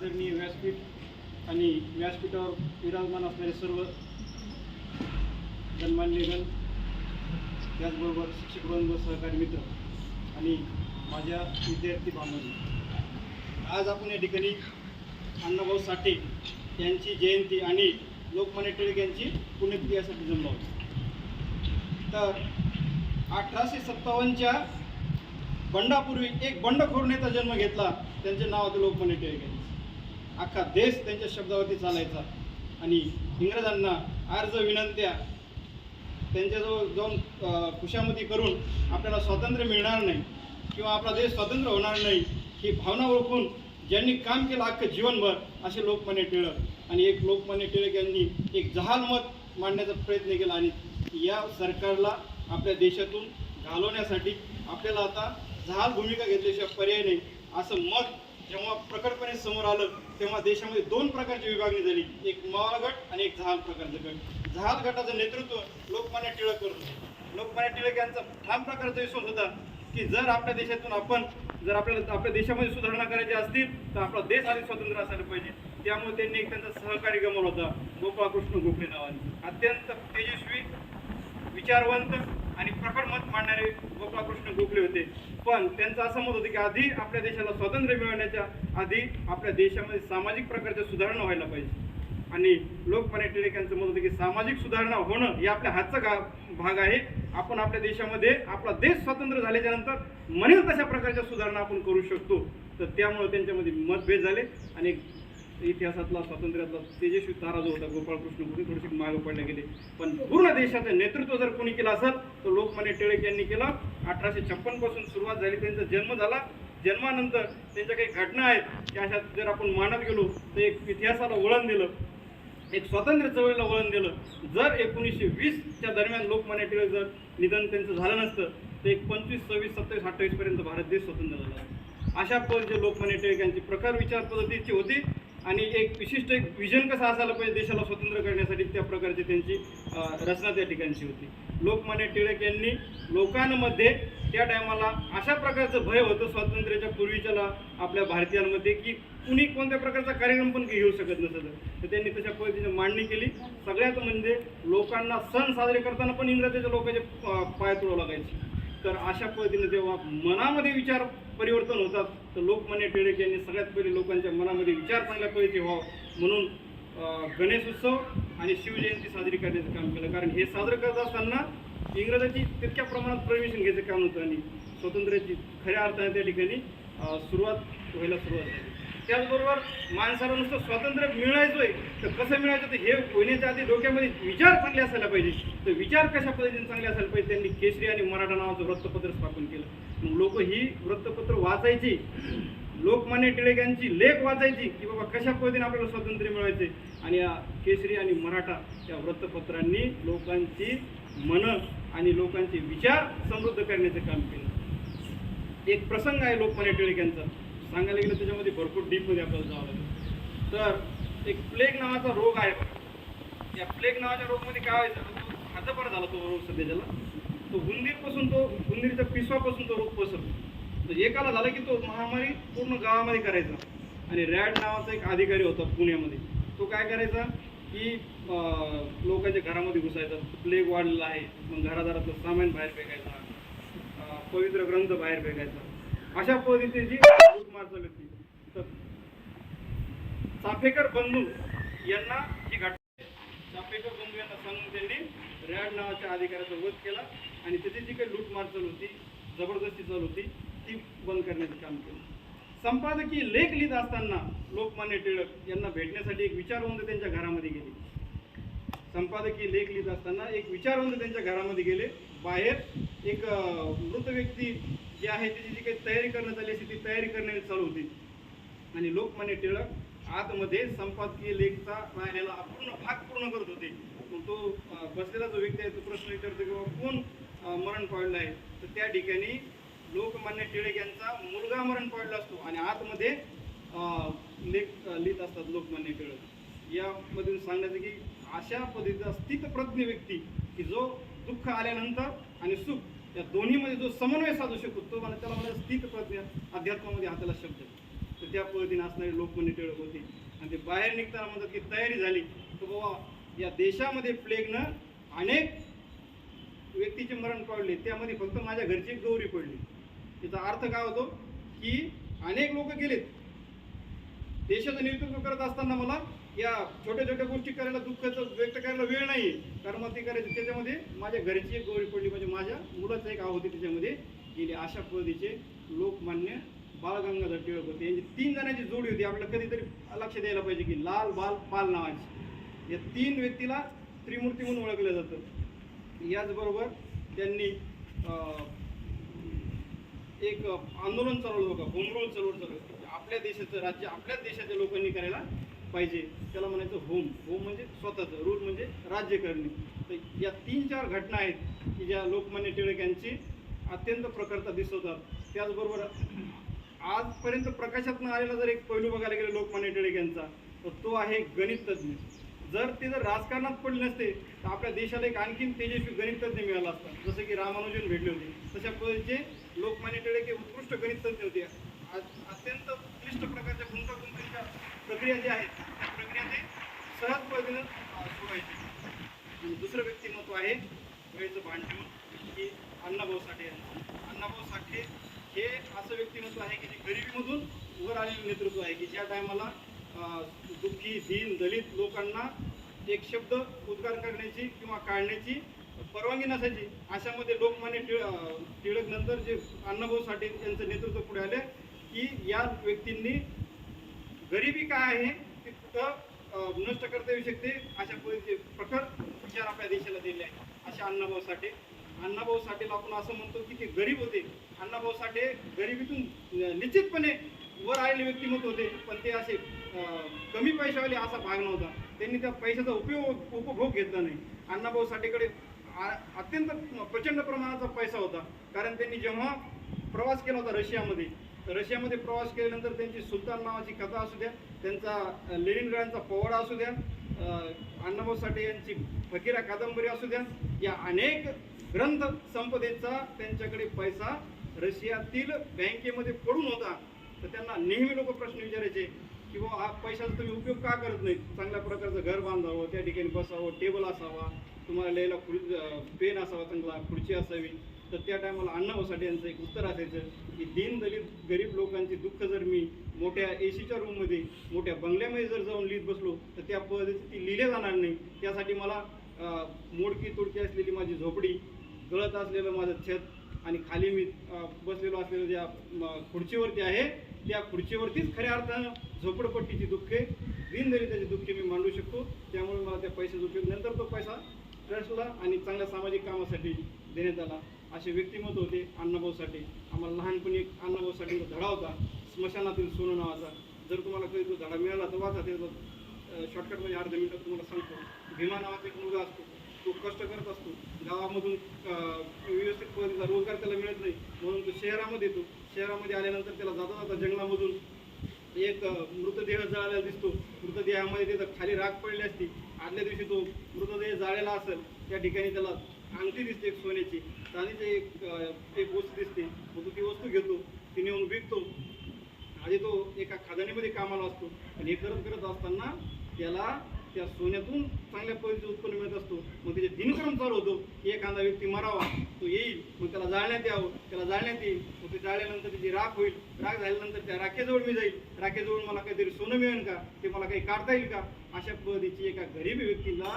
आदरणीय व्यासपीठ आणि व्यासपीठावर विराजमान असणारे सर्व गणमान्यगण त्याचबरोबर शिक्षकवृंद सहकारी मित्र आणि माझ्या विद्यार्थी बांधवांनी आज आपण या ठिकाणी अण्णाभाऊ साठे यांची जयंती आणि लोकमान्य टिळक यांची पुण्यतिथी यासाठी जमलो तर अठराशे सत्तावन्नच्या बंडापूर्वी एक बंडखोर नेता जन्म घेतला त्यांचे नाव होते लोकमान्य टिळक यांनी अख्खा देश त्यांच्या शब्दावरती चालायचा. आणि इंग्रजांना अर्ज विनंत्या त्यांच्याजवळ जाऊन खुशामती करून आपल्याला स्वातंत्र्य मिळणार नाही किंवा आपला देश स्वतंत्र होणार नाही ही भावना ओळखून ज्यांनी काम केलं अख्खं जीवनभर असे लोकमान्य टिळक आणि एक लोकमान्य टिळक यांनी एक जहाल मत मांडण्याचा प्रयत्न केला आणि या सरकारला आपल्या देशातून घालवण्यासाठी आपल्याला आता जहाल भूमिका घेतल्याशिवाय पर्याय नाही असं मत जेव्हा प्रकटपणे समोर आलं तेव्हा देशामध्ये दोन प्रकारची विभागणी झाली. एक मवाळ गट आणि एक जहाल प्रकारचं गट. जहाल गटाचं नेतृत्व लोकमान्य टिळक करत होते. लोकमान्य टिळक यांचा ठाम प्रकारचा विश्वास होता की जर आपल्या देशातून आपण जर आपल्याला आपल्या देशामध्ये सुधारणा करायची असतील तर आपला देश आधी स्वतंत्र असायला पाहिजे. त्यामुळे त्यांनी एक त्यांचा सहकारी गमावला होता. गोपाळकृष्ण गोखले नावाने. अत्यंत तेजस्वी विचारवंत प्रखर मत मांडणारे गोपाळकृष्ण गोखले होते. पण त्यांचं असं मत होतं की आधी आपल्या देशाला स्वातंत्र्य मिळवण्याच्या आधी आपल्या देशामध्ये सामाजिक प्रकारच्या सुधारणा व्हायला पाहिजे. आणि लोकमान्य टिळक यांचं मत होतं की सामाजिक सुधारणा होणं हे आपल्या हातचा गा भाग आहे. आपण आपल्या देशामध्ये आपला देश स्वतंत्र झाल्याच्यानंतर म्हणेल तशा प्रकारच्या सुधारणा आपण करू शकतो. तर त्यामुळे त्यांच्यामध्ये मतभेद झाले आणि इतिहासातला स्वातंत्र्यातला तेजस्वी तारा जो होता गोपाळकृष्ण गोखले थोडेसे मागे पडले गेले. पण पूर्ण देशाचं नेतृत्व जर कोणी केलं असेल तर लोकमान्य टिळक यांनी केलं. अठराशे छप्पनपासून सुरुवात झाली त्यांचा जन्म झाला. जन्मानंतर त्यांच्या काही घटना आहेत की अशा जर आपण मानत गेलो तर एक इतिहासाला वळण दिलं एक स्वातंत्र्य चळवळीला वळण दिलं. जर एकोणीसशे वीसच्या दरम्यान लोकमान्य टिळक जर निधन त्यांचं झालं नसतं तर एक पंचवीस सव्वीस सत्तावीस अठ्ठावीस पर्यंत भारत देश स्वतंत्र झाला. अशा अशा जे लोकमान्य टिळक यांची प्रकार विचार पद्धतीची होती. आणि एक विशिष्ट एक विजन कसं असायला पाहिजे देशाला स्वतंत्र करण्यासाठी? त्या प्रकारची त्यांची रचना त्या ठिकाणची होती. लोकमान्य टिळक यांनी लोकांमध्ये त्या टायमाला अशा प्रकारचं भय होतं स्वातंत्र्याच्या पूर्वीच्याला आपल्या भारतीयांमध्ये की कुणी कोणत्या प्रकारचा कार्यक्रम पण घेऊ शकत नसतं तर त्यांनी तशा पद्धतीने मांडणी केली. सगळ्यात म्हणजे लोकांना सण साजरे करताना पण इंग्रजाच्या लोकांचे पाय तुळावं लागायचे. तर अशा पद्धतीने जेव्हा मनामध्ये विचार परिवर्तन होतात. तर लोकमान्य टिळक यांनी सगळ्यात पहिले लोकांच्या मनामध्ये विचार चांगल्या पद्धतीचे व्हावं. म्हणून गणेश उत्सव आणि शिवजयंती साजरी करण्याचं काम केलं. कारण हे साजरं करत असताना इंग्रजांची तितक्या प्रमाणात परमिशन घ्यायचं काम होतं आणि स्वातंत्र्याची खऱ्या अर्थाने त्या ठिकाणी सुरुवात व्हायला सुरुवात झाली. त्याचबरोबर माणसाला नुसतं स्वातंत्र्य आहे तर कसं मिळायचं? तर हे होण्याच्या आधी डोक्यामध्ये विचार चांगले असायला पाहिजे. तर विचार कशा पद्धतीने चांगले असायला पाहिजे? त्यांनी केसरी आणि मराठा नावाचं वृत्तपत्र स्थापन केलं. मग लोक ही वृत्तपत्र वाचायची. लोकमान्य टिळक यांची लेख वाचायची की बाबा कशा पद्धतीने आपल्याला स्वातंत्र्य मिळवायचे आणि या केसरी आणि मराठा या वृत्तपत्रांनी लोकांची मनं आणि लोकांचे विचार समृद्ध करण्याचे काम केलं. एक प्रसंग आहे लोकमान्य टिळक यांचा. सांगायला गेलं त्याच्यामध्ये भरपूर डीपमध्ये आपल्याला जावं लागेल. तर एक प्लेग नावाचा रोग आहे बघा. या प्लेग नावाच्या रोगमध्ये काय व्हायचं? खाजपणा झाला तो रोग सध्याच्याला तो हुंदीरपासून तो हुंदीरच्या पिसवापासून तो रोग पसरतो. तर एकाला झाला की तो महामारी पूर्ण गावामध्ये करायचा. आणि रॅड नावाचा एक अधिकारी होता पुण्यामध्ये. तो काय करायचा की लोकांच्या घरामध्ये घुसायचा. प्लेग वाढलेला आहे. मग घरादारातलं सामान बाहेर फेकायचा. पवित्र ग्रंथ बाहेर फेकायचा. अशा पद्धतीची लूटमार चालू होती तर चाफेकर बंधू यांना ही घटना चाफेकर बंधू यांना सांगून त्यांनी रॅड नावाच्या अधिकाऱ्याचा वध केला आणि त्याची जी काही लूटमार चालू होती जबरदस्ती चालू होती ती बंद करण्याचं काम केलं. संपादकीय लेख लिहित असताना लोकमान्य टिळक यांना भेटण्यासाठी एक विचारवंत त्यांच्या घरामध्ये गेले. संपादकीय लेख लिहित असताना एक विचारवंत त्यांच्या घरामध्ये गेले. बाहेर एक मृत व्यक्ती जी आहे त्याची जी काही तयारी करण्यात आली असते ती तयारी करण्याची चालू होती. आणि लोकमान्य टिळक आतमध्ये संपादकीय लेखचा राहिलेला पूर्ण भाग पूर्ण करत होते. मग तो बसलेला जो व्यक्ती आहे तो प्रश्न विचारतो की बाबा कोण मरण पावलेलं आहे? तर त्या ठिकाणी लोकमान्य टिळक यांचा मुलगा मरण पावलेला असतो आणि आतमध्ये लेख लिहित असतात लोकमान्य टिळक. यामधून सांगण्याचं की अशा पद्धतीचा स्थितप्रज्ञ व्यक्ती की जो दुःख आल्यानंतर आणि सुख या दोन्हीमध्ये जो समन्वय साधू शकतो तो मला त्याला मला स्थितप्रज्ञ अध्यात्मामध्ये हाताला शब्द तर त्या पद्धतीने असणारे लोकमान्य टिळक होते आणि ते बाहेर निघताना म्हणतात की तयारी झाली. तर बाबा या देशामध्ये प्लेगनं अनेक व्यक्तीचे मरण पावले त्यामध्ये फक्त माझ्या घरची एक गौरी पडली. त्याचा अर्थ काय होतो की अनेक लोक गेलेत. देशाचं नेतृत्व करत असताना मला या छोट्या छोट्या गोष्टी करायला दुःखाचं व्यक्त करायला वेळ नाही. कारण मग ते करायचं. त्याच्यामध्ये माझ्या घरची एक गौरी पडली. म्हणजे माझ्या मुलाचं एक होती त्याच्यामध्ये गेली. अशा पद्धतीचे लोकमान्य बाळगंगाधर टिळक होते. यांची तीन जणांची जोडी होती. आपल्याला कधीतरी लक्ष द्यायला पाहिजे की लाल बाल पाल नावाची. या तीन व्यक्तीला त्रिमूर्ती म्हणून ओळखलं जातं. याचबरोबर त्यांनी एक आंदोलन चालवलं होतं होम रूल चालवलं. आपल्या देशाचं राज्य आपल्याच देशाच्या लोकांनी करायला पाहिजे. त्याला म्हणायचं होम होम म्हणजे स्वतःचं. रूल म्हणजे राज्य करणे तर या तीन चार घटना आहेत की ज्या लोकमान्य टिळक यांची अत्यंत प्रखरता दिसवतात. त्याचबरोबर आजपर्यंत प्रकाशात न आलेला जर एक पैलू बघायला गेला लोकमान्य टिळक यांचा तर तो आहे गणित तज्ज्ञ जर ते जर राजकारणात पडले नसते तर आपल्या देशाला एक आणखीन तेजस्वी गणिततज्ञ मिळाला असता. जसं की रामानुजन भेटले होते. तशा पद्धतीचे लोकमान्य टिळक हे उत्कृष्ट गणित तज्ज्ञ होते. आज अत्यंत क्लिष्ट प्रकारच्या गुंतागुंतीच्या प्रक्रिया ज्या आहेत त्या प्रक्रिया ते सहज पद्धतीनं अं, आणि दुसरं व्यक्तिमत्व आहे वेळेचं भान ठेवून की अण्णाभाऊ साठे यांचं. अण्णाभाऊ साठे हे असं व्यक्तिमत्व आहे की जे गरिबीमधून वर आलेलं नेतृत्व आहे की ज्या टायमाला दुःखी दीन दलित लोकांना एक शब्द उद्गार करण्याची किंवा काढण्याची परवानगी नसायची अशामध्ये लोकमान्य टिळ टिळक नंतर जे अण्णाभाऊ साठे यांचं नेतृत्व पुढे आले की या व्यक्तींनी गरिबी काय आहे ते कुठं नष्ट करता येऊ शकते अशा पद्धतीचे प्रखर विचार आपल्या देशाला दिले आहेत. अशा अण्णाभाऊ साठे. अण्णाभाऊ साठेला आपण असं म्हणतो की ते गरीब होते. अण्णाभाऊ साठे गरिबीतून निश्चितपणे वर आलेले व्यक्तिमत्व होते पण ते असे कमी पैशावाले असा भाग नव्हता. त्यांनी त्या पैशाचा उपयोग उपभोग घेतला नाही. अण्णाभाऊ साठेकडे अत्यंत प्रचंड प्रमाणाचा पैसा होता. कारण त्यांनी जेव्हा प्रवास केला होता रशियामध्ये रशियामध्ये प्रवास केल्यानंतर त्यांची सुलतान नावाची कथा असू द्या त्यांचा अ, लेनिनग्राडचा पोवाडा असू द्या अण्णाभाऊ साठे यांची फकीरा कादंबरी असू द्या या अनेक ग्रंथ संपदेचा त्यांच्याकडे पैसा रशियातील बँकेमध्ये पडून होता. तर त्यांना नेहमी लोक प्रश्न विचारायचे की बुवा हा पैशाचा तुम्ही उपयोग का करत नाही चांगल्या प्रकारचं घर बांधावं त्या ठिकाणी बसावं टेबल असावा तुम्हाला लिहायला खुर् पेन असावा चांगला खुर्ची असावी. तर त्या टायमाला अण्णाभाऊसाठी यांचं एक उत्तर असायचं की दीनदलित गरीब लोकांची दुःख जर मी मोठ्या ए सीच्या रूममध्ये मोठ्या बंगल्यामध्ये जर जाऊन लिहित बसलो तर त्या पद्धती ती लिहिले जाणार नाही. त्यासाठी मला मोडकी तुडकी असलेली माझी झोपडी गळत असलेलं माझं छत आणि खाली मी बसलेलो असलेलं ज्या खुर्चीवरती आहे त्या खुर्चीवरतीच खऱ्या अर्थानं झोपडपट्टीची दुःखे दीनदलिताची दुःखे मी मांडू शकतो. त्यामुळे मला त्या पैशाचा उपयोग नंतर तो पैसा ट्रस्टला आणि चांगल्या सामाजिक कामासाठी देण्यात आला. असे व्यक्तिमत्व होते अण्णाभाऊसाठी. आम्हाला लहानपणी एक अण्णाभाऊसाठीचा धडा होता स्मशानातील सोनं नावाचा. जर तुम्हाला कधी तो धडा मिळाला तर वाचा त्याचा शॉर्टकटमध्ये अर्ध मिनिटात तुम्हाला सांगतो. भीमा नावाचा एक मुलगा असतो. तो कष्ट करत असतो. गावामधून व्यवस्थित पद्धतीचा रोजगार त्याला मिळत नाही. म्हणून तो शहरामध्ये येतो. शहरामध्ये आल्यानंतर त्याला जाता जाता जंगलामधून एक मृतदेह जळालेला दिसतो. मृतदेहामध्ये त्याचा खाली राग पडली असती. आदल्या दिवशी तो मृतदेह जाळलेला असेल त्या ठिकाणी त्याला अंगठी दिसते एक सोन्याची. चांदीची एक एक वस्तू दिसते. मग तो ती वस्तू घेतो ती नेऊन विकतो. आधी तो एका खदानीमध्ये कामाला असतो. आणि हे करत करत असताना त्याला त्या सोन्यातून चांगल्या पद्धतीचं उत्पन्न मिळत असतो. मग त्याचे दिनक्रम चालू होतो. की एखादा व्यक्ती मरावा तो येईल मग त्याला जाळण्यात यावं. त्याला जाळण्यात येईल. मग ते जाळल्यानंतर त्याची राख होईल. राख झाल्यानंतर त्या राखेजवळ मी जाईल. राखेजवळ मला काहीतरी सोनं मिळेल का? ते मला काही काढता येईल का? अशा पद्धतीची एका गरीब व्यक्तीला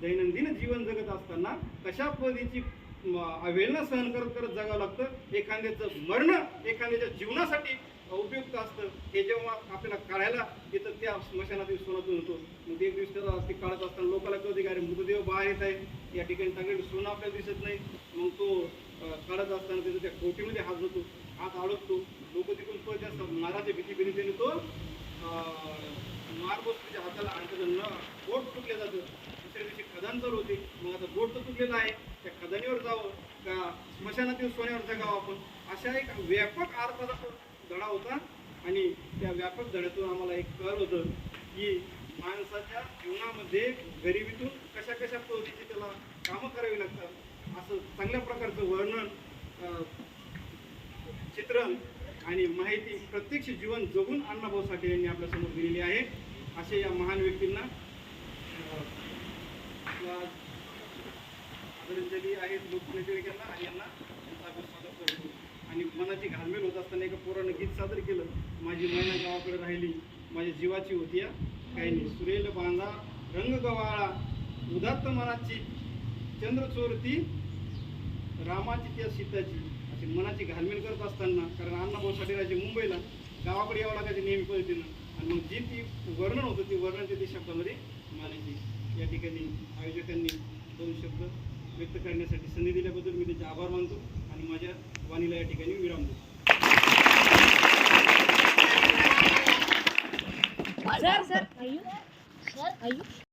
दैनंदिन जीवन जगत असताना कशा पद्धतीची म, सहन करत करत जगावं लागतं? एखाद्याचं मरण एखाद्याच्या जीवनासाठी उपयुक्त असतं. हे जेव्हा आपल्याला काढायला येतं त्या स्मशानातील सोनातून होतो मग एक दिवस त्याला ते काढत असताना लोकांना कळते की अरे मृतदेह बाहेर येत आहे. या ठिकाणी चांगले सोनं आपल्याला दिसत नाही. मग तो काढत असताना त्याचा त्या कोटीमध्ये हात जातो हात अडकतो. लोक तिकडून पळते असतात माराच्या भीती भीतीने तो अं, त्याच्या हाताला आणि न बोट तुटलं जातं. दुसऱ्या दिवशी खदान चालू होते मग आता बोट तर तुटलेलं आहे. त्या खदानीवर जावं का स्मशानातील सोन्यावर जगावं आपण अशा एक व्यापक अर्थाचा धडा होता आणि त्या व्यापक धड्यातून आम्हाला एक कळ होतं की माणसाच्या जीवनामध्ये गरिबीतून कशा कशा पद्धतीची त्याला कामं करावी लागतात असं चांगल्या प्रकारचं वर्णन चित्रण आणि माहिती प्रत्यक्ष जीवन जगून अण्णाभाऊ साठे यांनी आपल्यासमोर दिलेली आहे. असे या महान व्यक्तींना आदरांजली आहेत लोकनेतेवाल्यांना आणि यांना त्यांचा आपण स्वागत करतो. आणि मनाची घालमेल होत असताना एका पोरानं गीत सादर केलं. माझी मैना गावाकडे राहिली. माझ्या जीवाची होती या काही नाही. सुरेल बांधा रंग गवाळा. उदात्त मनाची. चंद्र चोरती रामाची त्या सीताची. अशी मनाची घालमेल करत असताना कारण अण्णाभाऊ साठेराजे मुंबईला गावाकडे यावं लागायचं नेहमी पद्धतीनं. मग जी ती वर्णन होतं ती वर्णन ते शब्दामध्ये मानायची या ठिकाणी आयोजकांनी दोन शब्द व्यक्त करण्यासाठी संधी दिल्याबद्दल मी त्याचे आभार मानतो आणि माझ्या वाणीला या ठिकाणी विराम देतो सर सर आयु सर आयु